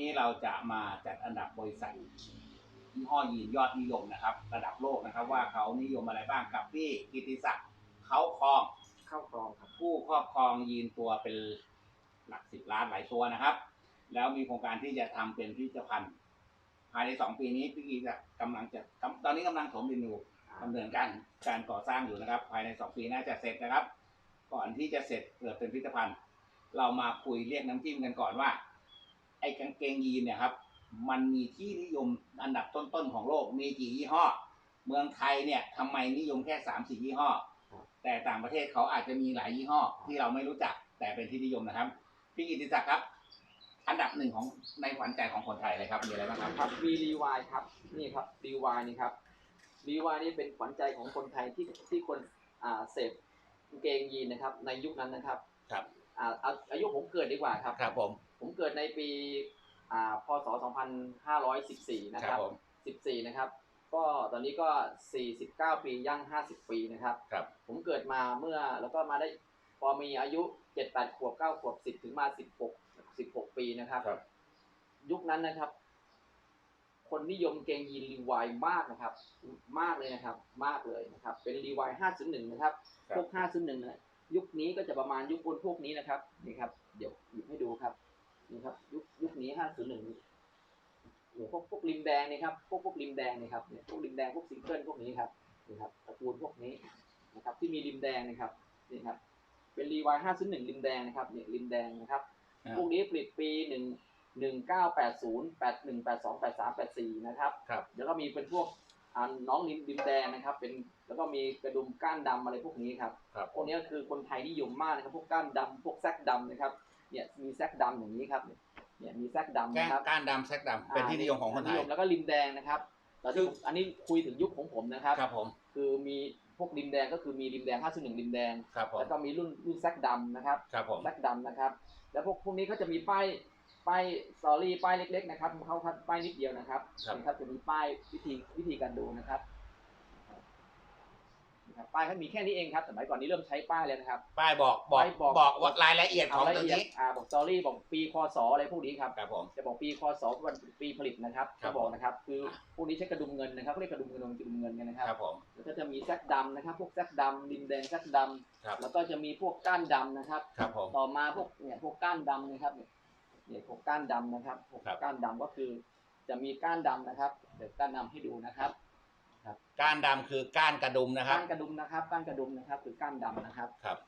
นี้เราจะมาจัดอันดับบริษัทยี่ห้อยีนยอดนิยมนะครับ ระดับโลกนะครับ ว่าเขานิยมอะไรบ้างกับพี่กิติศักดิ์เขาครองเข้าครองครับผู้ครอบครองยีนตัวเป็นหลักสิบล้านหลายตัวนะครับ แล้วมีโครงการที่จะทำเป็นพิพิธภัณฑ์ภายในสองปีนี้พี่กีจะกำลังจะกำตอนนี้กำลังถมดินอยู่ดำเนินการการก่อสร้างอยู่นะครับ ภายในสองปีน่าจะเสร็จนะครับ ก่อนที่จะเสร็จเกิดเป็นพิพิธภัณฑ์ เรามาคุยเรียกน้ำจิ้มกันก่อนว่าไอ้ กางเกงยีนเนี่ยครับ มันมีที่นิยมอันดับต้นๆของโลกมีกี่ยี่ห้อ เมืองไทยเนี่ยทำไมนิยมแค่สามสี่ยี่ห้อ แต่ต่างประเทศเขาอาจจะมีหลายยี่ห้อ ที่เราไม่รู้จักแต่เป็นที่นิยมนะครับ พี่กิติศักดิ์ครับ อันดับหนึ่งของในขวัญใจของคนไทยเลยครับมีอะไรบ้างครับครับวีรีวายครับนี่ครับรีวายนี่ครับรีวายนี่เป็นขวัญใจของคนไทยที่ที่คนอ่าเสพกางเกงยีนนะครับ ในยุคนั้นนะครับ ครับ อ่าเอาอายุผมเกิดดีกว่าครับ ครับผม ผมเกิดในปีอ่าพศ 2514 นะคครัรับบผม14 นะครับ ก็ตอนนี้ก็ 49 ปีย่าง 50 ปีนะครับ ครับผมเกิดมาเมื่อแล้วก็มาได้พอมีอายุ 7 8 ขวบ 9 ขวบ 10 ถึงมา 16 16 ปีนะครับ ครับ ยุคนั้นนะครับ คนนิยมเกงยีนรีวายมากนะครับ มากเลยนะครับ มากเลยนะครับ เป็นรีวาย501 นะครับ ครับ พวก501นะยุคนี้ก็จะประมาณยุคบนพวกนี้นะครับ นี่ครับ เดี๋ยวหยิบให้ดูครับ นี่ครับยุคยุคนี้501นี่โอ้โหพวกพวกริมแดงนี่ครับพวกพวกริมแดงนี่ครับเนี่ยพวกริมแดงพวกซิงเกิลพวกนี้ครับนี่ครับตระกูลพวกนี้นะครับที่มีริมแดงนะครับนี่ครับเป็นรีวาย501ริมแดงนะครับเนี่ยริมแดงนะครับอ่าพวกนี้ผลิตปีหนึ่งหนึ่งเก้าแปดศูนย์แปดหนึ่งแปดสองแปดสามแปดสี่นะครับครับแล้วก็มีเป็นพวกอ่าน้องริมริมแดงนะครับ เป็นแล้วก็มีกระดุมก้านดำอะไรพวกนี้ครับครับพวกนี้ก็คือคนไทยนิยมมากนะครับ พวกก้านดำพวกแซกดำนะครับ เนี่ยมีแซกดำอย่างนี้ครับเนี่ยมีแซกดำแก้นะครับก้านดำแซกดำเป็นที่นิยมของคนไทนิยยมแล้วก็ริมแดงนะครับตอนคืที่อผมอันนี้คุยถึงยุคของผมนะครับครับผมคือมีพวกริมแดงก็คือมีริมแดง501ริมแดงครับผมแล้วก็มีรุ่นรุ่นแซกดำนะครับครับผมแบล็กดำนะครับ แล้วพวกพวกนี้เขาจะมีป้ายป้ายสตอรี่ป้ายเล็ก ๆ นะครับเขาคัดป้ายนิดเดียวนะครับครับนี่ครับจะมีป้ายวิธีวิธีการดูนะครับ นะครับป้ายเขามีแค่นี้เองครับสมัยก่อนนี้เริ่มใช้ป้ายเลยนะครับ ป้ายบอกบอกป้ายบอก บอกบอกรายละเอียดขเอาองละตัวเอียดนี้อ่าบอกสตอรี่บอกปีคศอะไรพวกนี้ครับครับผม จะบอกปีคศวันปีผลิตนะครับครับจะบอกนะครับ คือพวกนี้ใช้กระดุมเงินนะครับเขาเรียกกระดุมเงินกระดุมเงินกันนะครับครับผม แล้วก็จะมีแซกดำนะครับ พวกแซกดำดินแดงแซกดครับำแล้วก็จะมีพวกก้านดำนะครับ ครับผม ต่อมาพวกเนี่ยพวกก้านดำนะครับเนี่ยเนี่ยพวกก้านดำนะครับพวกครับ ก้านดำก็คือจะมีก้านดำนะครับเดี๋ยวก้านดำให้ดูนะครับ ก้านดำคือก้านกระดุมนะครับ ก้านกระดุมนะครับก้านกระดุมนะครับคือก้านดำนะครับ ครับ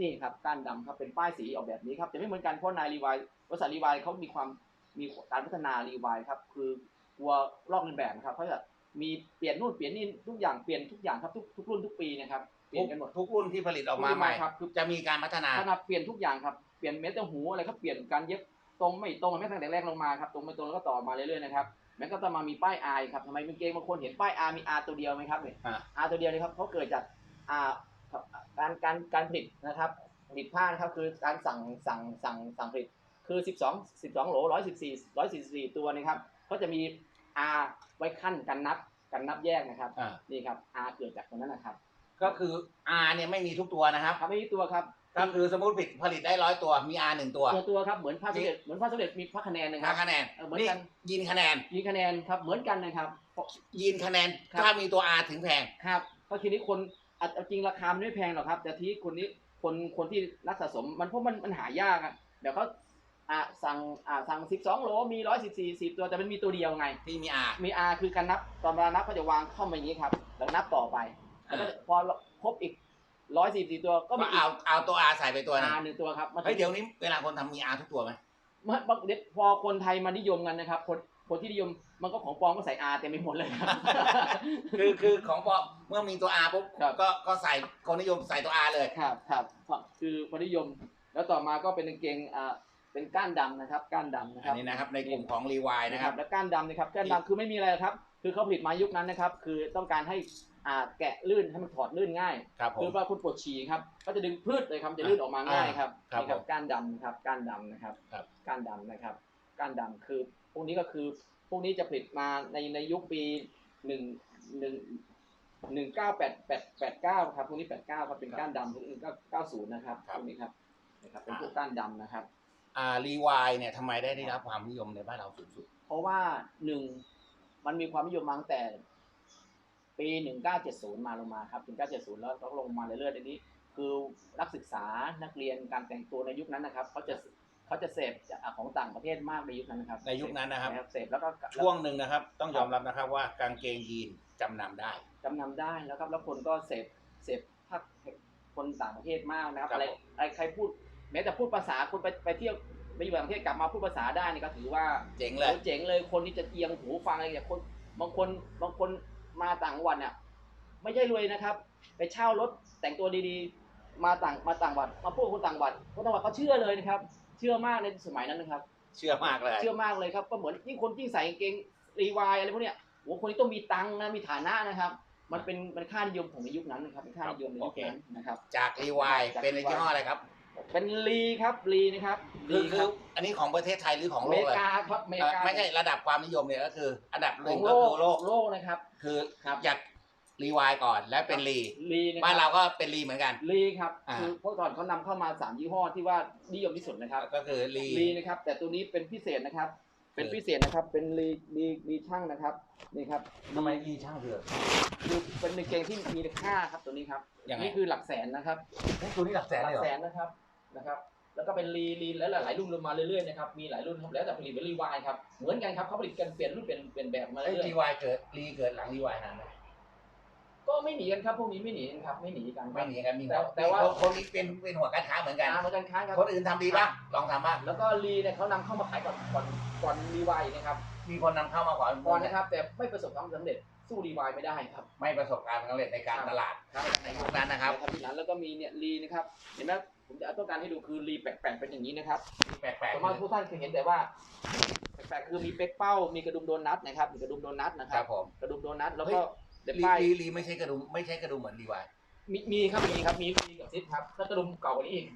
นี่ครับก้านดำครับเป็นป้ายสีออกแบบนี้ครับจะไม่เหมือนกันเพราะนายรีวายบริษัทรีวายเขามีความมีการพัฒนารีวายครับคือกลัวลอกเลียนแบบนะครับเขาจะมีเปลี่ยนนู่นเปลี่ยนนี่ทุกอย่างเปลี่ยนทุกอย่างครับทุกทุกรุ่นทุกปีนะครับเปลี่ยนกันหมด ทุกรุ่นที่ผลิตออกมาใหม่ ครับคือจะมีการพัฒนา ขนาดเปลี่ยนทุกอย่างครับ เปลี่ยนเม็ดแต่หูอะไรก็เปลี่ยนการเย็บตรงไม่ตรงแม้ตั้งแต่แรกลงมาครับ ตรงไม่ตรงแล้วก็ต่อมาเรื่อยๆนะครับ แม้ก็จะมามีป้ายอายครับทำไมเป็นเกงบางคนเห็นป้ายอามีอาตัวเดียวไหมครับเนี่ยอ่า อาตัวเดียวนี่ครับเขาเกิดจากอ่าการการการผลิตนะครับผลิตผ้านะครับคือการสั่งสั่งสั่งสั่งผลิตคือ 12 12โหล114 144 ตัวนะครับเขาจะมีอาไว้ขั้นกันนับกันนับแยกนะครับอ่า นี่ครับอาเกิดจากตรงนั้นนะครับ ก็คือ R เนี่ยไม่มีทุกตัวนะครับ ครับไม่มีตัวครับ ก็คือสมมติผลิตผลิตได้ร้อยตัวมี R หนึ่งตัวตัวตัวครับเหมือนผ้าสำเร็จเหมือนผ้าสำเร็จมีผ้าคะแนนนะคค่ารับคะแนนเออเหมือนนี่กันยินคะแนนมีคะแนนครับเหมือนกันนะครับยินคะแนนครับ ถ้ามีตัว R ถึงแพง ครับเพราะทีนี้คนอะเอาจริงราคามันไม่แพงหรอกครับ แต่ทีนี้คนนี้คนคนที่รักสะสมมันเพราะมันมันหายากอะเดี๋ยวเขาอะสั่งอะสั่งสิบสองโหลมีร้อยสิบสี่สิบตัวแต่มันมีตัวเดียวไง ที่มี R มี R คือการนับตอนเวลานับเขาจะวางเข้ามาอย่างนี้ครับ แล้วนับต่อไปแล้วก็พอครบอีก ร้อยสี่สี่ตัวก็ก็มีเอาอีกเอาตัว R ใส่ไปตัวหนึง R หนึ่งตัวครับมันเฮ้ยเดี๋ยวนี้เวลาคนทำมี R ทุกตัวไหมเมื่อบางเด็พอคนไทยมานิยมกันนะครับ คนคนที่นิยมมันก็ของปลอมก็ใส่ R เต็มไปหมดเลยครับคือคือของพอเมื่อมีตัว R ปุ๊บครับก็ก็ใส่คนนิยมใส่ตัว R เลยครับครับคือคนนิยม แล้วต่อมาก็เป็นกางเกงอ่าเป็นก้านดำนะครับ ก้านดำนะคอัรันบนี้นะครับ ในกลุ่มของรีวายนะครับ แล้วก้านดำนะครับก้านดำคือไม่มีอะไรครับ คือเขาผลิตมายุคนั้นนะครับ คือต้องการให้ อ่าแกะลื่นให้มันถอดลื่นง่ายครับผคืมอว่าคุณปวดฉี่ครับ ก็จะดึงพืดเลยครับจะลื่นออกมาง่ายครับครับนี่ครับผมก้านดำครับก้านดำนะครับครับ ก้านดำนะครับก้านดำคือพวกนี้ก็คือพวกนี้จะผลิตมาในในยุคปีหนึ่งหนึ่งหนึ่งเก้าแปดแปดแปดเก้าครับพวกนี้แปดเก้าครับเป็นก้านดำพวกนี้ก็เก้าศูนย์นะครับพวกนี้ครับนะครับเป็นพวกก้านดำนะครับ อ่ารีวายเนี่ยทำไมได้ได้รับความนิยมในบ้านเราสูงสุด เพราะว่าหนึ่งมันมีความนิยมมาตั้งแต่ ปีหนึ่งเก้าเจ็ดศูนย์มาลงมาครับหนึ่งเก้าเจ็ดศูนย์แล้วก็ลงมาเรื่อยๆอันนี้ คือนักศึกษานักเรียนการแต่งตัวในยุคนั้นนะครับเขาจะเขาจะเสพจากของต่างประเทศมากในยุคนั้นนะครับในยุคนั้นนะครับเสพแล้วก็ช่วงหนึ่งนะครับ ต้องยอมรับนะครับว่ากางเกงยีนจำนำได้จำนำได้แล้วครับ แล้วคนก็เสพเสพภาคคนต่างประเทศมากนะครับครับอะไรผมอะไรใครพูดแม้แต่พูดภาษาคนไปไปเที่ยวไปอยู่ต่างประเทศกลับมาพูดภาษาได้นี่ก็ถือว่าเจ๋งเลยโอ้เจ๋งเลยคนที่จะเอียงหูฟังอะไรอย่างคนบางคนบางคน มาต่างจังหวัดเนี่ยไม่ใช่รวยนะครับ ไปเช่ารถแต่งตัวดีๆ มาต่างมาต่างจังหวัด มาพูดกับคนต่างจังหวัดคนต่างจังหวัดเขาเชื่อเลยนะครับ เชื่อมากในสมัยนั้นนะครับ เชื่อมากเลย เชื่อมากเลยครับก็เหมือนยิ่งคนยิ่งใส่กางเกงรีวายอะไรพวกเนี้ยโอ้คนนี้ต้องมีตังค์นะมีฐานะนะครับ มันเป็นมันค่านิยมของในยุคนั้นนะครับเป็นค่านิยมในยุคนั้นนะครับ จากรีวายเป็นยี่ห้ออะไรครับ เป็นลีครับลีนะครับคืลีอคคืรัอบอันนี้ของประเทศไทยหรือของอโลเมกริเลยกาครับอเมริเอ่อกาไม่ใช่ระดับความนิยมเนี่ยก็คือ อันดับหขนึ่องงก็โลคืกอโลก โลกนะครับ คือครับจากรีวายก่อนแล้วเป็นรีลีนะคบ้านรัเราบก็เป็นรีเหมือนกัน ลีครับอ่า คือพวกตอนเขานำเข้ามาสามยี่ห้อที่ว่านิยมที่สุดนะครับก็คือรีลีนะครับ แต่ตัวนี้เป็นพิเศษนะครับ เป็นพิเศษนะครับ เป็นลีลีลีช่างนะครับนี่ครับทำไมรีช่างเถื่อนคือเป็นกางเกงที่มีค่าครับตัวนี้ครับยังไงนี่คือหลักแสนนะครับ ตัวนี้หลักแสนหเลลัยเหรอแสนนะครับ นะครับ แล้วก็เป็นรีรีแล้วหลายๆรุ่นลงมาเรื่อยๆนะครับ มีหลายรุ่นครับ แล้วแต่ผลิตเป็นรีวายครับ เหมือนกันครับเขาผลิตกันเปลี่ยนรุ่นเปลี่ยนเปลี่ยนแบบมาไอ้เรื่อยรีวายเกิดรีเกิดหลังรีวายนานไหมๆก็ไม่หนีกันครับพวกนี้ไม่หนีกันครับไม่หนีกันคไม่รับหนีกันมีแต่แต่ว่าคนนี้เป็นเป็นหัวการค้าเหมือนกันตามเหมือนกันค้าครับคนอื่นทำดีบ้างลองทำบ้างแล้วก็รีเนี่ยเขานำเข้ามาขายก่อนก่อนก่อนรีวายนะครับ มีคนนำเข้ามาก่อนก่อนนะครับ แต่ไม่ประสบความสำเร็จสู้รีวายไม่ได้ครับ ไม่ประสบการณ์สำเร็จในการตลาดครับในยุคนั้นนะครับที่นั้นแล้วก็มีเนี่ยรีนะครับเห็นไหม ผมจะต้องการให้ดูคือรีแปลกๆเป็นอย่างนี้นะครับแปลกสมมติทุกท่านเคยเห็นแต่ว่าแปลกๆคือมีเป๊กเป้า มีกระดุมโดนัทนะครับ มีกระดุมโดนัทนะๆคครัรับบผมกระดุมโดนัทแล้วเฮ้ก็ยเด็บรีป้ายรีรีไม่ใช่กระดุมไม่ใช่กระดุมเหมือนรีวายมีมีครับมีครับมีรีกับซิปครับถ้ากระดุมเก่ากว่านี้อีก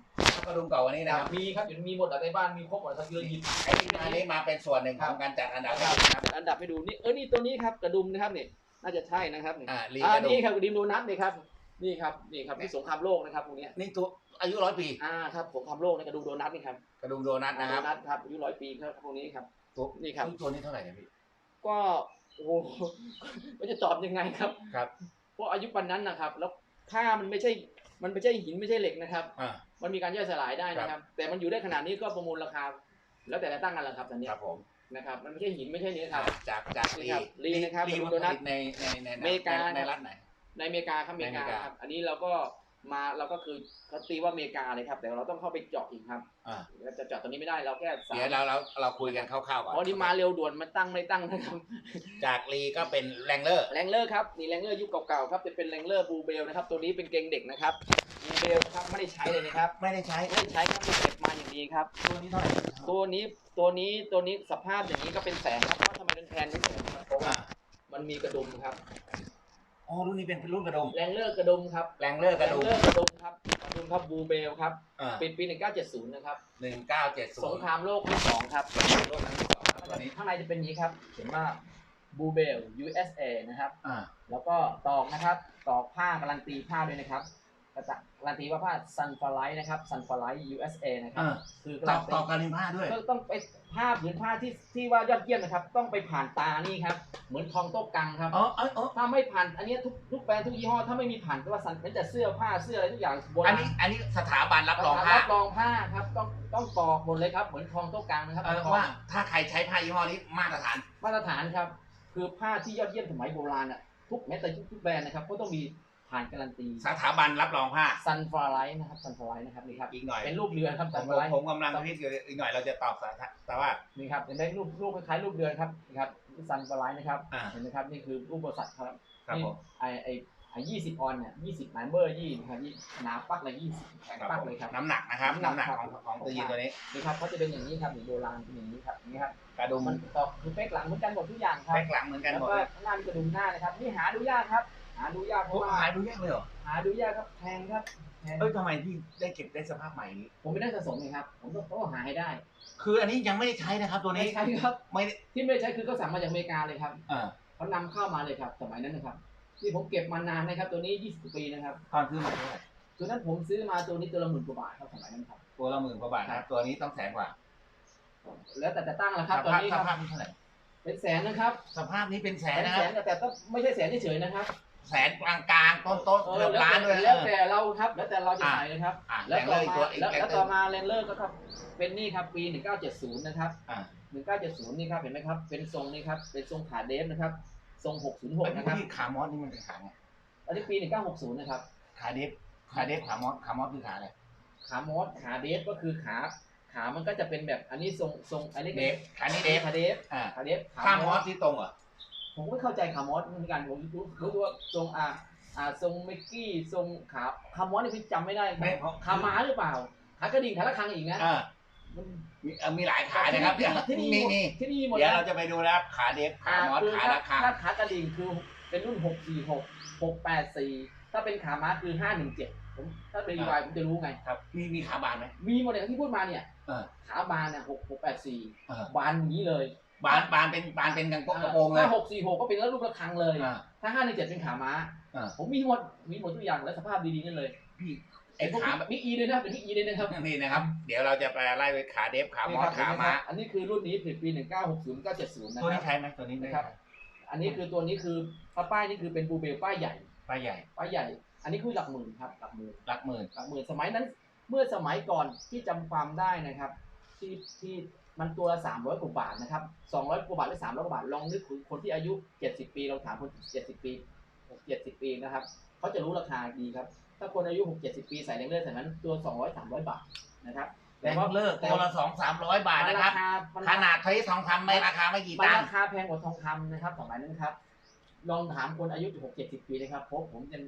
กระดุมเก่ากว่านี้นะครับมีครับอยู่มีหมดอะในบ้านมีครบหมดครับเยอะยิบ ไอ้ที่มานี้มาเป็นส่วนหนึ่งของการจัดอันดับครับเป็นอันดับให้ดูนี่เออนี่ตัวนี้ครับกระดุมนะครับนี่น่าจะใช่นะครับนี่อ่ารีอ่ากระดุม นี่ครับกระดุมโดนัทนี่ครับ นี่ครับนี่ครับที่สงครามโลกนะครับพวกเนี้ยนี่ตัวอายุร้อยปีอ่าครับสงครามโลกในกระดุมโดนัทนี่ครับกระดุมโดนัทนะครับโดนัทครับอายุร้อยปีครับพวกนี้ครับตัวนี่ครับตัวนี้เท่าไหร่เนี่ยพี่ก็โอ้โหมันจะตอบยังไงครับครับเพราะอายุปันนั้นนะครับ แล้วผ้ามันไม่ใช่มันไม่ใช่หินไม่ใช่เหล็กนะครับอ่ามันมีการย่อยสลายได้นะครับ แต่มันอยู่ได้ขนาดนี้ก็ประมูลราคา แล้วแต่จะตั้งกันแหละครับตอนนี้ครับผมนะครับมันไม่ใช่หินไม่ใช่นี้นะครับ จากจากรีนี่ครับรีนะครับรีกระดุมมันโดผนัทลิตในในในอเมริกาในรัฐไหน ในอเมริกาครับอเมริกาในอเมริกา ครับ อันนี้เราก็มาเราก็คือเขาตีว่าอเมริกาเลยครับ แต่เราต้องเข้าไปเจาะอีกครับอ่าเราจะเจาะตอนนี้ไม่ได้เราแค่สาเดี๋ยวเราเราเราคุยกันคร่าวๆก่อนเพราะนี่มาเร็วด่วนมันตั้งไม่ตั้งนะครับ จากรีก็เป็นแรงเลอร์ แรงเลอร์ครับนี่แรงเลอร์ยุคเก่าๆครับจะเป็นแรงเลอร์บูเบลนะครับ ตัวนี้เป็นเกงเด็กนะครับบูเบลครับไม่ได้ใช้เลยนะครับไม่ได้ใช้ไม่ได้ใช้ครับเก็บมาอย่างดีครับ ตัวนี้เท่าไหร่ตัวนี้ตัวนี้ตัวนี้สภาพอย่างนี้ก็เป็นแสนครับเพราะทำไมเป็นแทนไม่แสนครับเพราะว่าอ่ามันมีกระดุมครับ อ๋อรุ่นนี้เป็นรุ่นกระดุมแรงเลอร์กระดุมครับแรงเลอร์กแรระงดุมเลอร์กระดุมครับกระดุมครับบูเบลครับอ่าปีปี 1970 นะครับหนึ่งเก้าเจ็ดศูสนงย์ครามโลกครั้งสองครับรุ่นนั้นสองครับตัวนี้ข้างในจะเป็นอย่างนี้ครับเขียนว่าบูเบล USA นะครับอ่าแล้วก็ตอกนะครับตอกผ้าการันตีผ้าด้วยนะครับ กระจะการันตีว่าผ้าซันฟลายนะครับซันฟลาย USA นะครับ อ่า คือต่กาอรันตีต่อการิมผ้าด้วย ก็ต้องไปผ้าผืนผ้าที่ที่ว่ายอดเยี่ยมนะครับ ต้องไปผ่านตานี่ครับ เหมือนทองโต๊ะกังครับ อ๋ออ๋ออ๋อถ้าไม่ผ่าน อันเนี้ยทุกทุกแบรนด์ทุกยี่ห้อถ้าไม่มีผ่านก็ว่าซันเป็นแต่เสื้อผ้าเสื้ออะไรทุกอย่างโบอันราณนี้อันนี้สถาบันรับรองผ้ารับรองผ้าครับต้องต้องตอกหมดเลยครับ เหมือนทองโต๊ะกังนะครับเออทองว่าถ้าใครใช้ผ้ายี่ห้อนี้มาตรฐาน มาตรฐานครับ คือผ้าที่ยอดเยี่ยมสมัยโบราณอะทุกแม้แต่ทุกทุกแบรนด์นะครับก็ต้องมี ผ่านการันตีสถาบันรับรองผ้าซันฟลายนะครับซันฟลายนะครับนี่ครับอีกหน่อยเป็นรูปเรือนครับผซันมฟลายผมกำลังคิดอยู่อีกหน่อยเราจะตอบสาแต่ว่า นี่ครับเห็นไหมรูปรูปคล้ายๆรูปเรือนครับนี่ครับซันฟลายนะครับอ่า เห็นไหมครับนี่คือรูปบริษัทครับครับนี่ผม ไอไอไอยี่สิบออนเนี่ยยี่สิบไมเบอร์ยี่นะครับยี่หนาปักเลยยี่สิบแข็งครับปักผมเลยครับ น้ำหนักนะครับ น้ำน้ำหหนันักกครับของของตัวยีนตัวนี้ นี่ครับเขาจะเป็นอย่างนี้ครับอย่างโบราณเป็นอย่างนี้ครับอย่างนี้ครับกระดุมมันตอกคือเป๊กหลังเหมือนกันหมดทุกอย่างครับ แบ็คหลังเหมือนกันแล้วหมดก็เลยข้างหน้ามีกระดุมหน้านะครับ นี่หาดูยากครับ หาดูยากเพโอ้ราะว่าหายดูยากเลยเหรอหาดูยากครับแพงครับแพงเอ้ยทำไมพี่ได้เก็บได้สภาพใหม่อย่างนี้ผมเป็นนักสะสมเองครับ ผมต้องต้องหาให้ได้ คืออันนี้ยังไม่ได้ใช้นะครับ ตัวไม่นี้ใช่ครับ ไม่ได้ที่ไม่ได้ใช้คือเขาสั่งมาจากอเมริกาเลยครับอ่าเขานำเข้ามาเลยครับ สมัยนั้นนะครับนี่ผมเก็บมานานนะครับ ตัวนี้ 20ปีนะครับ ตอนซื้อมาเท่าไหร่ตัวนั้นผมซื้อมาตัวนี้ตัวละหมื่นกว่าบาทครับสมัยนั้นครับ ตัวละหมื่นกว่าบาทนะครับ ตัวนี้ต้องแสนกว่าแล้วแต่จะตั้งแล้วครับ สตอนภาพนี้สครับภาพนี้เท่าไหร่เป็นแสนนะครับสภาพนี้เป็นแสแสนนนะคแสรับนแต่ต้องไม่ใช่แสนเฉยๆนะครับ แสนกลางกลางๆต้นต้นเอเกืออบแล้วล้านแต่ด้วยแล้วนะแต่เราครับแล้วแต่เราจะใส่นะครับ อะแล้วแรงต่อเลยมาตัวอีกแล้วแรงแล้วหต่อนึ่งมาแลนเลอร์ก็ครับเป็นนี่ครับปี 1970 นะครับ อ่า1970 นี่ครับเห็นไหมครับ เป็นทรงนี่ครับเป็นทรงขาเดฟนะครับ ทรงอัน606นี้นะครับที่ขามอสนี่มันเป็นขาไงอันนี้ปี 1960 นะครับ ขาเดฟขาเดฟขามอสขามอสคือขาอะไร ขามอสขาเดฟก็คือขาขามันก็จะเป็นแบบอันนี้ทรงทรงอันนี้เดฟขานี้เดฟ ขาเดฟอ่าขาเดฟข้ามอสที่ตรงเหรอ ผมไม่เข้าใจขามอสเหมือนกันผมรู้รู้ว่าทรงอ่าอ่าทรงเมกกี้ทรงขาขามอสนี่พี่จำไม่ได้ไม่เพราะ ขาม้าหรือเปล่าขากระดิ่งขาละครังอีกนะอ่ามัน มีเอ่อมีหลายขานะครับที่นี่ มีมีที่นี่หมดเดี๋ยวนะเราจะไปดูนะครับขาเดฟขามอสขาถ้าละคาถ้าขากระดิ่งคือเป็นรุ่น 646 684 ถ้าเป็นขาม้าคือ 517ผมถ้าเป็นรีวายผมจะรู้ไง ครับมีมีขาบานไหมมีหมดเลยที่พูดมาเนี่ยเออขาบานเนี่ย6 684 เออบานอย่างนี้เลย บานบานเป็นบานเป็นกางกระโปรงเลย ถ้า646ก็เป็นแล้วรูประฆังเลย อ่า ถ้า517เป็นขาม้า อ่า ผมมีหมด มีหมดทุกอย่างและสภาพดีๆนั่นเลยพี่ไอ้พวกขาแบบมิกอีเลยนะเป็นมิกอีเลยนะครับนี่นะครับ เดี๋ยวเราจะไปไล่ไปขาเดฟขามอสนี่ขาครับม้าอันนี้คือรุ่นนี้ผลิตปี1960 1970นะตัวคนี้รับใช้ไหมตัวนี้ได้นะครับอันนี้คือตัวนี้คือถ้าป้ายนี่คือเป็นบูเบลป้ายใหญ่ ป้ายใหญ่ป้ายใหญ่ อันนี้คือหลักหมื่นครับหลักหมื่น หลักหมื่น หลักหมื่นสมัยนั้นเมื่อสมัยก่อนที่จำความได้นะครับ ที่ที่ มันตัวละ300กว่าบาทนะครับ200กว่าบาทหรือ300กว่าบาทลองนึกถึงคนที่อายุ70ปีเราถามคน70ปี70ปีนะครับเขาจะรู้ราคาดีครับ ถ้าคนอายุ6 70ปีใส่แรงเลือดใส่นั้นตัว200 300บาทนะครับแต่ว่าเลิกตัวละสองสามร้อยบาทมันนะครับราคามันขนาดใช้ทองคำไม่ราคาไม่กี่มันตังค์ราคาแพงกว่าทองคำนะครับสมัยนั้นครับ ลองถามคนอายุหกเจ็ดสิบปีนะครับเพราะผมจะ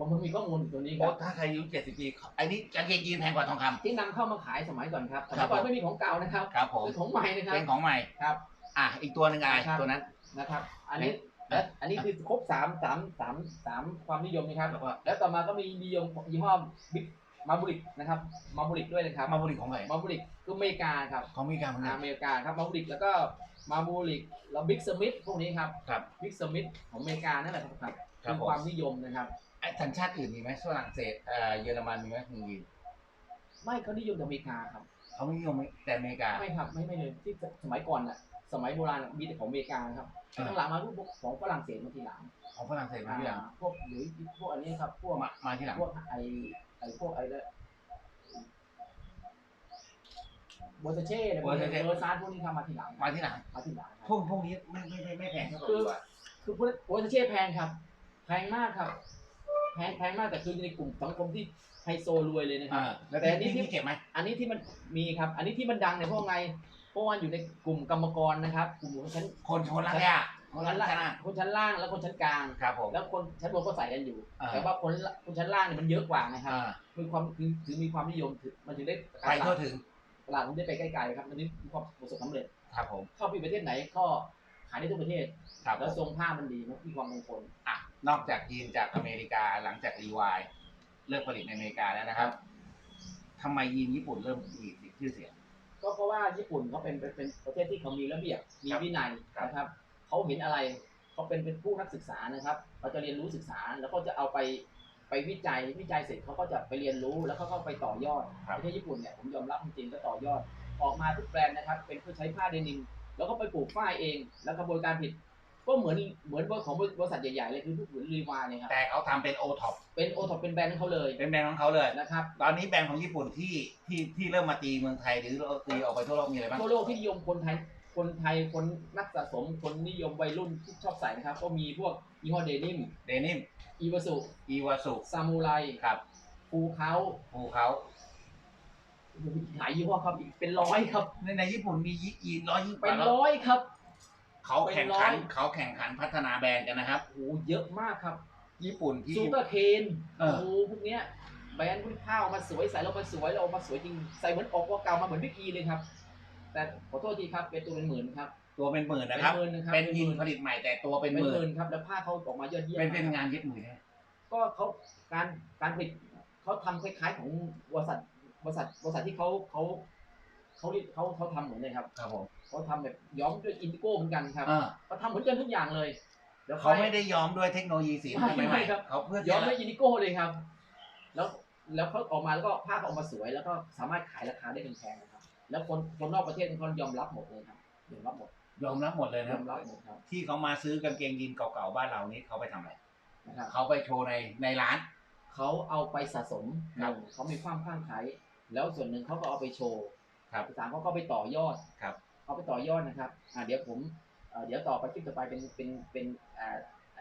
ผมมันมีข้อมูลอยู่ตัวนี้คโอ้รับถ้าใครอายุเจ็ดสิบปีไอ้นี่กางเกงยีนแพงกว่าทองคที่นำเข้ามาขายสมัยก่อนครับสครัมับยก่อนผมไม่มีของเก่านะครับำครับผม เป็นของใหม่นะครับ เป็นของใหม่ครับอะอีกตัวหนึ่งอะไรครับ ตัวนั้น นะครับ อันนี้และอันนี้คือครบสามสามสามสามความนิยมนะครับ แล้วก็ แล้วต่อมาก็มีนิยมยี่ห้อบิ๊กมาบุริกนะครับมาบุริกด้วยนะครับมาบุรีของใครมาบุริกคืออเมริกาครับของมีการเหมือนกันอเมริกาครับมาบุริกแล้วก็มาบุริกแล้วบิ๊กสมิธพวกนี้ครับครับบิ๊กสมิธของอเมริกานั่นแหละครับครัคืบอผม ความนิยมนะครับ ไอ้สัญชาติอื่นมีไหมฝรั่งเศสเอ่อเยอรมันมีไหมคุณยีนไม่เขานิยมแต่อเมริกาครับ เขาไม่นิยมแต่อเมริกา ไม่ครับไม่ไม่เลยที่สมัยก่อนน่ะ สมัยโบราณน่ะมีแต่ของอเมริกาครับอ่า ข้างหลังมาพวกของฝรั่งเศสมาทีหลังของฝรั่งเศสมาที่หลังอ่าพวกหรือพวกอันนี้ครับพวกมามาที่หลังพวกไอไอพวกไอละโบเซเช่เนี่ยโบเซเช่เบอร์ซาร์พวกนี้ทำมาทีหลังมาที่หลังมาทีหลังครับ พวกพวกนี้ไม่ไม่ไม่ไม่แพงเท่าไหร่คือดีกว่าคือพวกโบเซเช่แพงครับ แพงมากครับ แพงแพงมากแต่คือในกลุ่มสังคมที่ไฮโซรวยเลยนะครัอ่าบ แล้วแต่อันนี้ที่ที่ที่เก็บไหมอันนี้ที่มันมีครับ อันนี้ที่มันดังเนี่ยเพราะว่าไงเพราะว่าอยู่ในกลุ่มกรรมกรนะครับ กลุ่มของชั้นคนคนละแค่คนชั้นละล่างชนะคนชั้นล่างแล้วคนชั้นกลาง ครับผม แล้วคนชั้นบนก็ใส่กันอยู่ อ่า แต่ว่าคนละคนชั้นล่างเนี่ยมันเยอะกว่านะครับอ่าคือความคือถือมีความนิยมถือมันถึงได้ไปทั่วถึงตลาดมันได้ไปไกลๆครับมันนี้มีความประสบความสำเร็จ ครับผมเข้าไปประเทศไหนก็ขายได้ทุกประเทศ ครับผแล้วมทรงผ้ามันดีมันมีความมงคลอะ นอกจากยีนจากอเมริกาหลังจากรีวายเลิกผลิตในอเมริกาแล้วนะครับทำไมยีนญี่ปุ่นเริ่มมีชื่อเสียง ก็เพราะว่าญี่ปุ่นเขาเป็นเป็นเป็นประเทศที่เขามีระเบียบมีครับวินัยครับนะครับเขาเห็นอะไรเขาเป็นเป็นผู้นักศึกษานะครับเขาจะเรียนรู้ศึกษาแล้วก็จะเอาไปไปวิจัยวิจัยเสร็จเขาก็จะไปเรียนรู้แล้วเขาก็ไปต่อยอดครับประเทศญี่ปุ่นเนี่ยผมยอมรับจริงๆก็ต่อยอด ออกมาทุกแบรนด์นะครับ เป็นผู้ใช้ผ้าเดนิมแล้วก็ไปปลูกฝ้ายเอง แล้วกระบวนการผลิต ก็เหมือนเหมือนของบริษัทใหญ่ๆเลยคือพวกเหมือนรีวาเนี่ยครับแต่เขาทำเป็นโอท็อปเป็นโอท็อปเป็นแบรนด์ของเขาเลยเป็นแบรนด์ของเขาเลย นะครับตอนนี้แบรนด์ของญี่ปุ่นที่ที่ที่เริ่มมาตีเมืองไทยหรือตีออกไปทั่วโลกมีอะไรบ้างทั่วโลกที่นิยมคนไทยคนไทยคนนักสะสมคนนิยมวัยรุ่นที่ชอบใส่นะครับ ก็มีพวกยี่ห้อเดนิมเดนิมอีวาสุอีวาสุซามูไรครับฟูเขาภูเขาหลายยี่ห้อครับอีกเป็นร้อยครับในในญี่ปุ่นมียีนร้อยยี่สิบเป็นแล้วร้อยครับ เขาแข่งขันเป็นร้อย เขาแข่งขันพัฒนาแบรนด์กันนะครับ โอ้โหเยอะมากครับญี่ปุ่นที่ ซูเปอร์เคนเอโอ้อ โหพวกเนี้ยแบรนด์พวกข้าวมาสวยใส่แล้วมาสวยแล้วออกมาสวยจริงใส่เหมือนออกว่าเก่ามาเหมือนบิ๊กอีเลยครับ แต่ขอโทษทีครับเป็นตัวเป็นหมื่นครับตัวเป็นหมื่นนะครับเป็นหมื่นนะครับเป็นยีนเป็นหมื่นผลิตใหม่แต่ตัวเป็นเป็นหหมื่มื่นนครับแล้วผ้าเขาออกมายอดเยี่ยมเป็นเป็นมากงานเย็บมือแท้ก็เขาการการผลิตเขาทำคล้ายๆของบริษัทบริษัทบริษัทที่เขาเขา เขาเรียกเขาเขาทำเหมือนเลยครับครับผมเขาทำแบบย้อมด้วยอินดิโก้เหมือนกันครับอ่าเขาทำเหมือนกันทุกอย่างเลยแล้วเขาไม่ได้ย้อมด้วยเทคโนโลยีสีไม่ใหม่ไม่ๆครับ เขาเพื่อย้อมจะด้วยอินดิโก้เลยครับ แล้วแล้วเขาออกมาแล้วก็ผ้าเขาออกมาสวย แล้วก็สามารถขายราคาได้แพงๆนะครับ แล้วคนคนนอกประเทศเขายอมรับหมดเลยครับยอมรับหมดยอมรับหมดเลยยนะอมรับหมดครับที่เขามาซื้อกางเกงยีนเก่าๆบ้านเรานี่เขาไปทำอะไรนะครับเขาไปโชว์ในในร้าน เขาเอาไปสะสมครับหนึ่งเขามีความข้างไคล้แล้วส่วนหนึ่งเขาก็เอาไปโชว์ ครับสามเขาก็ไปต่อยอดครับเขาไปต่อยอดนะครับอ่าเดี๋ยวผมเอ่อเดี๋ยวต่อไปคลิปต่อไปเป็นเป็นเป็นอ่าไอ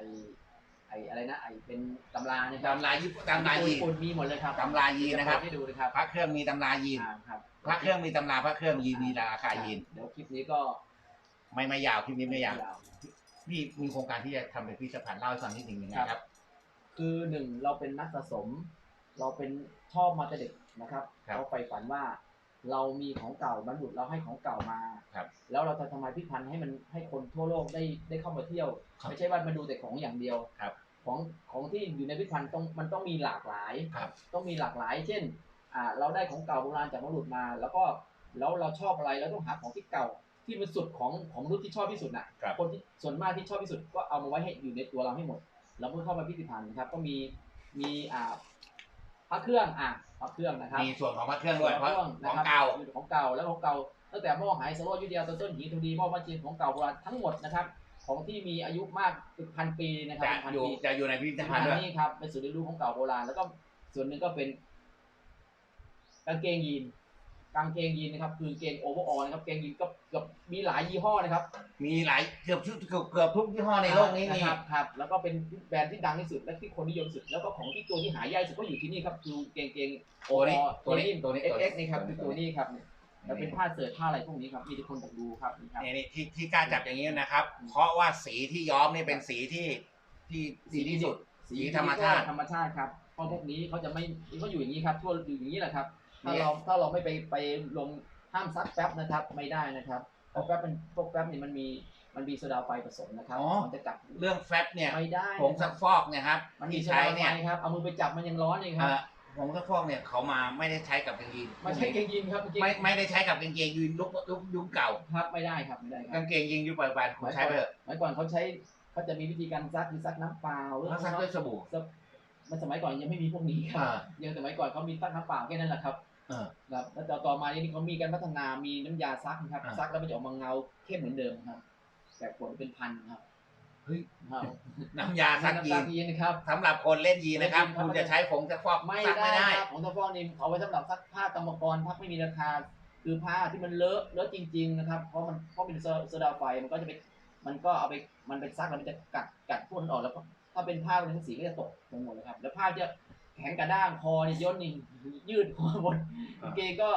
ไออะไรนะไอเป็นตำรานะครับตำราญี่ปุ่นตำรายีนญี่ปุ่นมีหมดเลยครับตำรายีนนะครับเดี๋ยวผมให้ดูนะครับพระเครื่องมีตำรายีนอ่าครับพระเครื่องมีตำราพระเครื่องยีนมีราคายีนเดี๋ยวคลิปนี้ก็ ไม่ไม่ยาวคลิปนี้ไม่ยาวพี่มีโครงการที่จะทำเป็นพิพิธภัณฑ์เล่าให้ฟังนิดหนึ่งยังไงครับ คือหนึ่งเราเป็นนักสะสม เราเป็นชอบมาแต่เด็กนะครับครับเราไปฝันว่า เรามีของเก่าบรรลุเราให้ของเก่ามาครับ แล้วเราจะทำไมพิพิธภัณฑ์ให้มันให้คนทั่วโลกได้ได้เข้ามาเที่ยวครับไม่ใช่ว่ามาดูแต่ของอย่างเดียวครับ ของของที่อยู่ในพิพิธภัณฑ์ต้องมันต้องมีหลากหลายครับต้องมีหลากหลาย เช่นอ่าเราได้ของเก่าโบราณจากมนุษย์มา แล้วก็แล้วเราชอบอะไรเราต้องหาของที่เก่าที่เป็นสุดของของมนุษย์ที่ชอบที่สุดน่ะครับคนที่ส่วนมากที่ชอบที่สุดก็เอามาไว้ให้อยู่ในตัวเราให้หมด แล้วเมื่อเข้ามาพิพิธภัณฑ์นะครับ ก็มีมีอ่าพระเครื่องอะ พระเครื่องนะครับมีส่วนของพระเครื่องด้วยเพราะพขนะองครับเก่าของเก่าแล้วของเก่าตั้งแต่หม้อหายสโลยุทธยาต้นต้นหินทูดีหม้อมาจีนของเก่าโบราณทั้งหมดนะครับของที่มีอายุมากเป็นพันปีนะครับจะเป็นพันอยู่ปีจะอยู่ในพิพิธพิพิธภัภัณณฑ์ด้วยฑ์นี่ครับเป็นส่วนเรียนรู้ของเก่าโบราณแล้วก็ส่วนหนึ่งก็เป็นกางเกงยีน กางเกงยีนนะครับ คือเกงโอเวอร์ออลนะครับเกงยีนก็เกือบมีหลายยี่ห้อนะครับมีหลายเกือบทุกเกือบเกือบทุกยี่ห้อในโลกนี้นี่นะครับครับ แล้วก็เป็นแบรนด์ที่ดังที่สุดและที่คนนิยมที่สุด แล้วก็ของที่ตัวที่หายากที่สุดก็อยู่ที่นี่ครับคือเกงเกงตัวนี้ overall ตัวนี้ตัวนี้เอ็กเอ็กนี่ครับตัวนี้คือตัวนี้ครับเนี่ยแล้วเป็นผ้าเสื้อผ้าอะไรพวกนี้ครับมีทุกคนอยากดูครับนี่ครับ นี่นี่ที่ที่กล้าจับอย่างนี้นะครับ เพราะว่าสีที่ย้อมนี่เป็นสีที่ที่ดีที่สุด สีธรรมชาติธรรมชาติครับเพราะพวกนี้เขาจะไม่เขาอยู่อย่างนี้ครับทั่วอยู่อย่างนี้แหละครับ ถ้าเนี่ยเราถ้าเราไม่ไปไปลงห้ามซักแป๊บนะครับ ไม่ได้นะครับเพราะแป๊บมันพวกแป๊บนี่มันมีมันมีโซดาไฟผสมนะครับ อ๋อ มันจะกัดเรื่องแฟบเนี่ยไม่ได้ผงซักฟอกเนี่ยครับมันมีที่โซใช้ดาไฟเนี่ยครับเอามือไปจับมันยังร้อนเลยครับ เอ่อผงซักฟอกเนี่ยเขามาไม่ได้ใช้กับกางเกงยีนมันใช้เกงยีนครับเกงไม่ไม่ได้ใช้กับกางเกงยีนลุกลุกยุคเก่าครับไม่ได้ครับไม่ได้ครักางเกงยีนยุคปัจจุบันคุณใช้ไปเถอะเมื่อก่อนเขาใช้เขาจะมีวิธีการซักคือซักน้ำเปล่าหรือแล้วซักด้วยสบู่มันสมัยก่อนยังไม่มีพวกนี้ครับอ่า ยังสมัยก่อนเขามีซักน้ำเปล่าแค่นั้นแหละครับเออ ครับแล้วต่อต่อมานี่เขามีการพัฒนามีน้ำยาซักนะครับอ่าซักแล้วมันจะออกมาเงาเข้มเหมือนเดิมครับ แต่ผลเป็นพันครับเฮ้ยครับน้ำยาซักยีนยีนนะครับสำหรับคนเล่นยีนนะครับเล่นยีนครับคุณจะใช้ผงซักฟอกไม่ซักได้ไม่ได้ครับของตะฟอกนี่เอาไว้สำหรับซักผ้ากรรมกรพักไม่มีราคา คือผ้าที่มันเลอะเลอะจริง ๆ นะครับ เพราะมันเพราะเป็นโซดาไฟมันก็จะไปมันก็เอาไปมันไปซักแล้วมันจะกัดกัดพ่นออกแล้วก็ถ้าเป็นผ้าเป็นทั้งสีก็จะตกลงหมดเลยครับ แล้วผ้าจะ แข็งกระด้างคอนี่ย่นนี่ยืดคอหมดอ่ากางเกงก็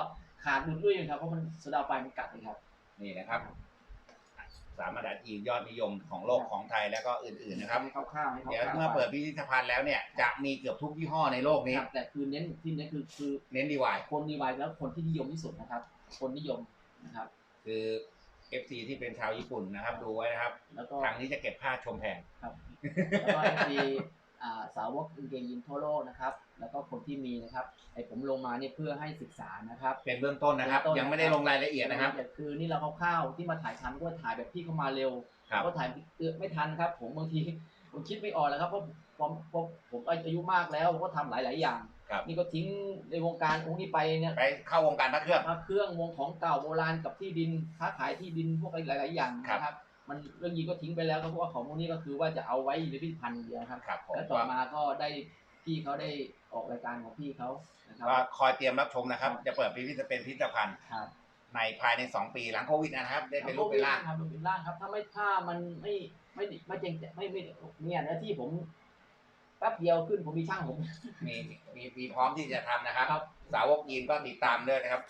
ขาดหลุดลุ่ยครับเพราะมันโซดาไฟมันกัดเลยครับ นี่นะครับ สามมาตรฐานยีนยอดนิยมของโลกของไทยแล้วก็อื่นๆนะครับให้คร่าวๆให้คร่าวๆเดี๋ยวเมื่อเปิดพิพิธภัณฑ์แล้วเนี่ยจะมีเกือบทุกยี่ห้อในโลกนี้ ครับแต่คือเน้นที่เน้นคือคือเน้นดีวายคนดีไวแล้วคนที่นิยมที่สุดนะครับ คนนิยมนะครับ คือ FC ที่เป็นชาวญี่ปุ่นนะครับ ดูไว้นะครับแล้วก็ทางนี้จะเก็บค่าชมแพงครับแล้วก็เอฟซีอ่า สาวกกางเกงยีนทั่วโลกนะครับแล้วก็คนที่มีนะครับไอผมลงมาเนี่ยเพื่อให้ศึกษานะครับเป็นเบื้องต้นนะครับเบื้องต้นยังไม่ได้ลงรายละเอียดนะครับแต่คือนี่เราคร่าวๆที่มาถ่ายทำก็ถ่ายแบบพี่เข้ามาเร็วครับก็ถ่ายไม่ทันครับ ผมบางทีผมคิดไม่ออกแล้วครับเพราะผมผมผมอายุมากแล้วผมก็ทำหลาย ๆ อย่างครับนี่ก็ทิ้งในวงการองค์นี้ไปเนี่ยไปเข้าวงการพระเครื่องพระเครื่องวงของเก่าโบราณกับที่ดินค้าขายที่ดินพวกอะไรหลาย ๆ อย่างครับนะครับ มันเรื่องยีนก็ทิ้งไปแล้วครับเพราะว่าของพวกนี้ก็คือว่าจะเอาไว้อยู่ในพิพิธภัณฑ์อย่างเดียวครับครับผมแล้วต่อมาก็ได้พี่เขาได้ออกรายการของพี่เขานะครับ ก็คอยเตรียมรับชมนะครับครับ จะเปิดพิพิธเป็นพิพิธภัณฑ์ครับในภายใน 2 ปีหลังโควิดนะครับ ได้เป็นรูปเป็นร่างครับรูปเป็นร่างครับ ถ้าไม่ถ้ามันไม่ไม่ไม่เจงไม่ไม่เนี่ยนะที่ผมแป๊บเดียวขึ้นผมมีช่างผมมีมีมีพร้อมที่จะทำนะครับครับ สาวกยีนก็ติดตามด้วยนะครับ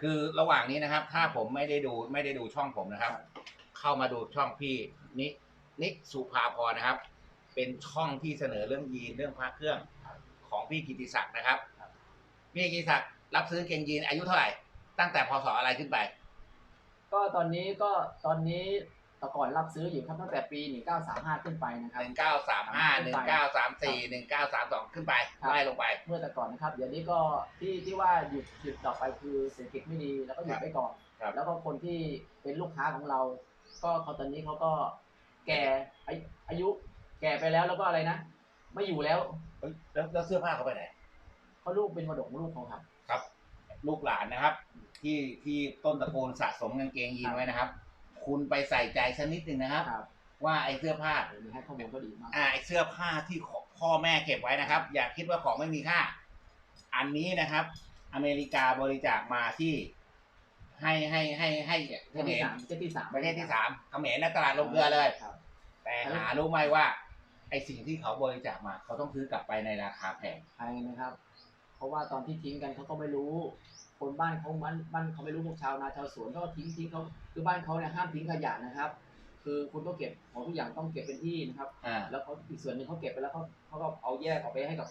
คือระหว่างนี้นะครับ ถ้าผมไม่ได้ดูไม่ได้ดูช่องผมนะครับ เข้ามาดูช่องพี่นินิสุภาพรนะครับ เป็นช่องที่เสนอเรื่องยีนเรื่องพระเครื่องของพี่กิติศักดิ์นะครับ พี่กิติศักดิ์รับซื้อเกงยีนอายุเท่าไหร่ ตั้งแต่พศอะไรขึ้นไป ก็ตอนนี้ก็ตอนนี้แต่ก่อนรับซื้ออยู่ครับตั้งแต่ปี 1935 ขึ้นไปนะครับหนึ่งเก้าสามห้าหนึ่งเก้าสามสี่หนึ่งเก้าสามสองขึ้นไปครับไล่ลงไป เมื่อแต่ก่อนนะครับ เดี๋ยวนี้ก็ที่ที่ว่าหยุดหยุดต่อไปคือเศรษฐกิจไม่ดีแล้วก็หยุดไปก่อนครับแล้วก็คนที่เป็นลูกค้าของเรา ก็เขาตอนนี้เขาก็แก่อายุอายุแก่ไปแล้วแล้วก็อะไรนะไม่อยู่แล้วเอ้ยแล้วแล้วเสื้อผ้าเขาไปไหนเขาลูกเป็นมรดกของลูกเขาครับ ครับ ลูกหลานนะครับคที่ที่ต้นตระกูลสะสมกางเกงยีนไว้นะครับ คุณไปใส่ใจสักนิดหนึ่งนะครับครับว่าไอ้เสื้อผ้าเดี๋ยวนี้ให้ข้อมูลก็ดีมากอ่าไอ้เสื้อผ้าที่ขพ่อแม่เก็บไว้นะครับ อย่าคิดว่าของไม่มีค่า อันนี้นะครับ อเมริกาบริจาคมาที่ ให้ให้ให้ให้เขประมเทศที่รสามประเทศที่สามประเทศที่สามเขมรและตลาดลงเกลือเลย ครับ แต่หารู้ไหมว่าไอ้สิ่งที่เขาบริจาคมาเขาต้องซื้อกลับไปในราคาแพงใช่นะครับ เพราะว่าตอนที่ทิ้งกันเขาก็ไม่รู้ คนบ้านเขาบ้านบ้านเขาไม่รู้พวกชาวนาชาวสวนเขาก็ทิ้งทิ้งเขาคือบ้านเขาเนี่ยห้ามทิ้งขยะนะครับ คือคุณต้องเก็บของทุกอย่างต้องเก็บเป็นที่นะครับ อ่า แล้วเขาอีกส่วนหนึ่งเขาเก็บไปแล้วเขาเขาก็เอาแยกออกไปให้กับ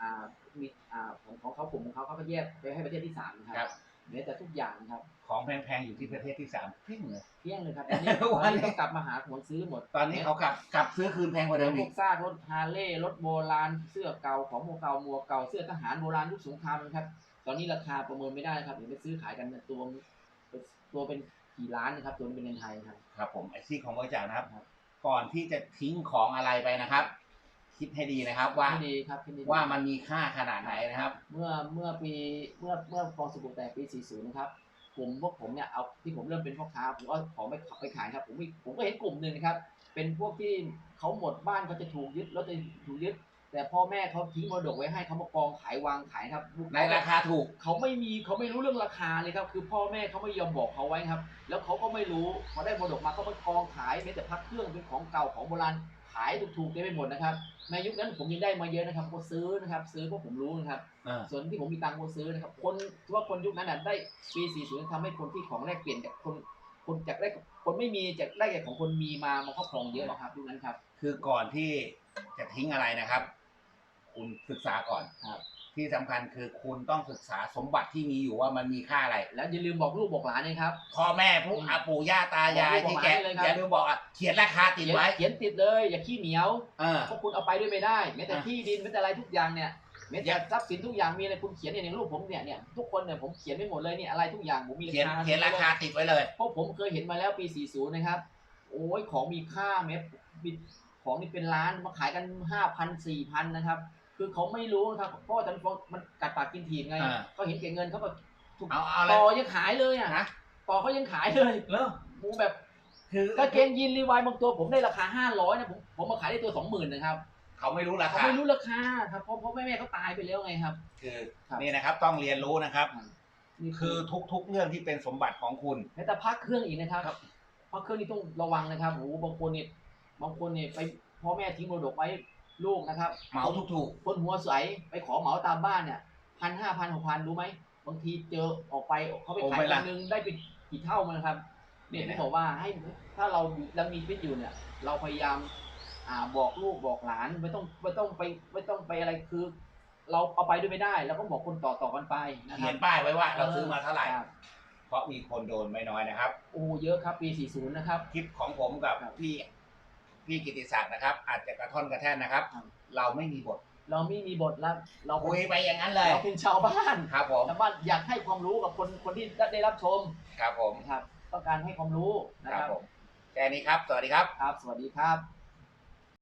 อ่ามีอ่าของของเขากลุ่มของเขาเขาก็แยกไปให้ประเทศที่สามนะคครัรับ บ เหลือแต่ทุกอย่างนะครับ ของแพงๆอยู่ที่ประเทศที่สามเพ่งเลยเที่ยงเลยครับตอนนี้ ตอนนี้เขากลับมาหาหวนซื้อหมดตอนนี้เขากลับกลับซื้อคืนแพงกว่าเดิมพอีวกกซากรถฮาร์เลย์รถโบราณเสื้อเก่าของโมเก่าหมัวกเก่าเสื้อทหารโบราณยุคสงครามนะครับ ตอนนี้ราคาประเมินไม่ได้นะครับเดี๋ยวไปซื้อขายกันตัวตัวเป็นกี่ล้านนะครับ ตัวนี้เป็นเงินไทยครับ ครับผมไอ้ที่ของบริจาคนะครับครับ ก่อนที่จะทิ้งของอะไรไปนะครับ คิดให้ดีนะครับว่าที่ดีครับที่ดีว่ามันมีค่าขนาดไหนนะครับ เมื่อเมื่อปีเมื่อเมื่อฟองสบู่แตกปี 40 นะครับผมพวกผมเนี่ยเอาที่ผมเริ่มเป็นพ่อค้าผมก็ของไปขับไปขายครับ ผมมีผมก็เห็นกลุ่มหนึ่งนะครับ เป็นพวกที่เขาหมดบ้านเขาจะถูกยึดรถจะถูกยึด แต่พ่อแม่เขาทิ้งมรดกไว้ให้เขามากองขายวางขายครับลูกในราคาถูกเขาไม่มีเขาไม่รู้เรื่องราคาเลยครับ คือพ่อแม่เขาไม่ยอมบอกเขาไว้ครับ แล้วเขาก็ไม่รู้พอได้มรดกมาเขามากองขายแม้แต่พักเครื่องเป็นของเก่าของโบราณ ขายถูกๆได้ไปหมดนะครับในยุคนั้นผมยังได้มาเยอะนะครับก็ซื้อนะครับ ซื้อเพราะผมรู้นะครับ อ่าส่วนที่ผมมีตังค์ก็ซื้อนะครับ คนที่ว่าคนยุคนั้นน่ะได้ปี 40ทำให้คนที่ของแลกเปลี่ยนจากคนคนจากได้คนไม่มีจากได้จากของคนมีมามาครอบครองเยอะนะครับยุคนั้นครับ คือก่อนที่จะทิ้งอะไรนะครับ คุณศึกษาก่อนครับ ที่สำคัญคือคุณต้องศึกษาสมบัติที่มีอยู่ว่ามันมีค่าอะไร แล้วอย่าลืมบอกลูกบอกหลานนะครับ พ่อแม่ผู้อืมอาปู่ย่าตายายบอกลูกที่แกบอกหลานเลยครับ อย่าลืมบอกอะเขียนราคาติดไว้เขียนติดเลยอย่าขี้เหนียวเออ เพราะคุณเอาไปด้วยไม่ได้แม้แต่อะที่ดินแม้แต่อะไรทุกอย่างเนี่ยแม้อแต่ย่าทรัพย์สินทุกอย่างมีอะไรคุณเขียนเนี่ยอย่างลูกผมเนี่ยเนี่ยทุกคนเนี่ยผมเขียนไม่หมดเลยเนี่ยอะไรทุกอย่างผมมีเขียนราคาเขียนราคาติดไว้เลย เพราะผมเคยเห็นมาแล้วปี 40 นะครับ โอ้ยของมีค่าเม็ดบิดของนี่เป็นล้านมาขายกัน 5,000 4,000 นะครับ คือเขาไม่รู้นะครับเพราะว่าตอนนมันกัดปากกินถีบไงอ่าก็เห็นเก็บเงินเขาก็ถูกเอาเอาอะไรต่อยังขายเลยอะนะต่อเขายังขายเลยเลิกหมูแบบคือกางเกงยีนรีวายบางตัวผมได้ราคา500นะผมผมมาขายได้ตัว20,000นะครับเขาไม่รู้ราเขาคาไม่รู้ราคาครับเพราะเพราะแม่แม่เขาตายไปแล้วไงครับ คือครับ นี่นะครับ ต้องเรียนรู้นะครับ นี่คือทุกๆเรื่องที่เป็นสมบัติของคุณ แม้แต่พักเครื่องอีกนะครับครับ พักเครื่องนี่ต้องระวังนะครับโอ้โหบางคนเนี่ยบางคนเนี่ยไปพ่อแม่ทิ้งมรดกไว้ ลูกนะครับเหมาถูกคนหัวใสไปขอเหมาตามบ้านเนี่ยพันห้าพันหกพันรู้ไหมบางทีเจอออกไปเขาไปขายคนนึงได้เป็นกี่เท่ามันนะครับเนี่ยผมบอกว่าให้ถ้าเรายังมีชีวิตอยู่เนี่ย เราพยายามอ่าบอกลูกบอกหลานไม่ต้องไม่ต้องไปไม่ต้องไปอะไรคือ เราเอาไปด้วยไม่ได้เราก็บอกคนต่อต่อกันไปๆนะคเขีรัยบนป้ายไว้ว่าเราซื้อมาเท่าไหร่ครับเพราะมีคนโดนไม่น้อยนะครับโอ้เยอะครับปี 40 นะครับ คลิปของผมกับครับพี่ พี่กิติศักดิ์นะครับ อาจจะกระท่อนกระแท่นนะครับครับ เราไม่มีบทเราไม่มีบทแล้วเราคุยไปอย่างนั้นเลยเราเป็นชาวบ้านครับผมชาวบ้านอยากให้ความรู้กับคนคนที่ได้รับชมครับผมนะครับต้องการให้ความรู้นะครัคบรับผมแค่นี้ครับ สวัสดีครับครับ สวัสดีครับ